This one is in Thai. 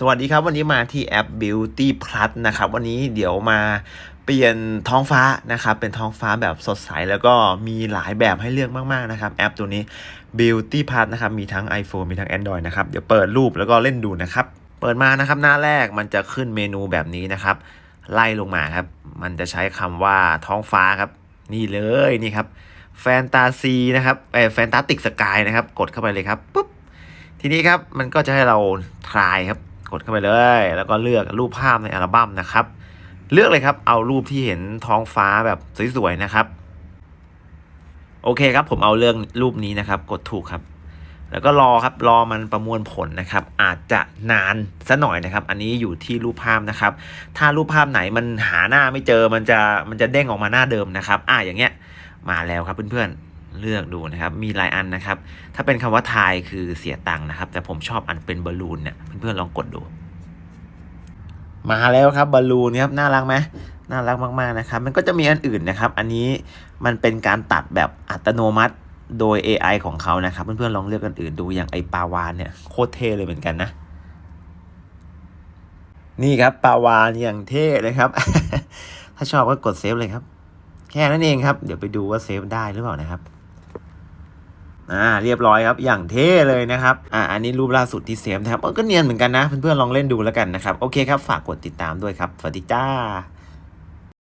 สวัสดีครับ วันนี้มาที่แอป Beauty Plus นะครับ วันนี้เดี๋ยวมาเปลี่ยนท้องฟ้านะครับ เป็นท้องฟ้าแบบสดใส แล้วก็มีหลายแบบให้เลือกมาก ๆ นะครับ แอปตัวนี้ Beauty Plus นะครับ มีทั้ง iPhone มีทั้ง Android นะครับ เดี๋ยวเปิดรูปแล้วก็เล่นดูนะครับ เปิดมานะครับ หน้าแรกมันจะขึ้นเมนูแบบนี้นะครับ ไล่ลงมาครับ มันจะใช้คำว่าท้องฟ้าครับ นี่เลยนี่ครับแฟนตาซีนะครับเออแฟนตาติกสกายนะครับ กดเข้าไปเลยครับปุ๊บทีนี้ครับมันก็จะให้เราทายครับ กดเข้าไปเลย แล้วก็เลือกรูปภาพในอัลบั้มนะครับ เลือกเลยครับ เอารูปที่เห็นท้องฟ้าแบบสวยๆนะครับ โอเคครับ ผมเอาเรื่องรูปนี้นะครับ กดถูกครับ แล้วก็รอครับ รอมันประมวลผลนะครับ อาจจะนานซะหน่อยนะครับ อันนี้อยู่ที่รูปภาพนะครับ ถ้ารูปภาพไหนมันหาหน้าไม่เจอ มันจะมันจะเด้งออกมาหน้าเดิมนะครับ อ่าอย่างเงี้ย มาแล้วครับเพื่อนๆ เลือกดูนะครับ มีหลายอันนะครับ ถ้าเป็นคำว่าทายคือเสียตังค์นะครับ แต่ผมชอบอันเป็นบอลลูนเนี่ยเพื่อนๆลองกดดู มาแล้วครับบอลลูนครับน่ารักไหมน่ารักมากๆนะครับ มันก็จะมีอันอื่นนะครับ อันนี้มันเป็นการตัดแบบอัตโนมัติโดย AI ของเขานะครับ เพื่อนๆลองเลือกอันอื่นดูอย่างไอปาวานเนี่ยโคตรเท่เลยเหมือนกันนะนี่ครับปาวานอย่างเท่เลยครับ ถ้าชอบก็กดเซฟเลยครับ แค่นั้นเองครับ เดี๋ยวไปดูว่าเซฟได้หรือเปล่านะครับ อ่าเรียบร้อยครับอย่างเท่เลยนะครับอ่าอันนี้รูปล่าสุดที่เซฟนะครับก็เนียนเหมือนกันนะเพื่อนๆลองเล่นดูแล้วกันนะครับโอเคครับฝากกดติดตามด้วยครับสวัสดีจ้า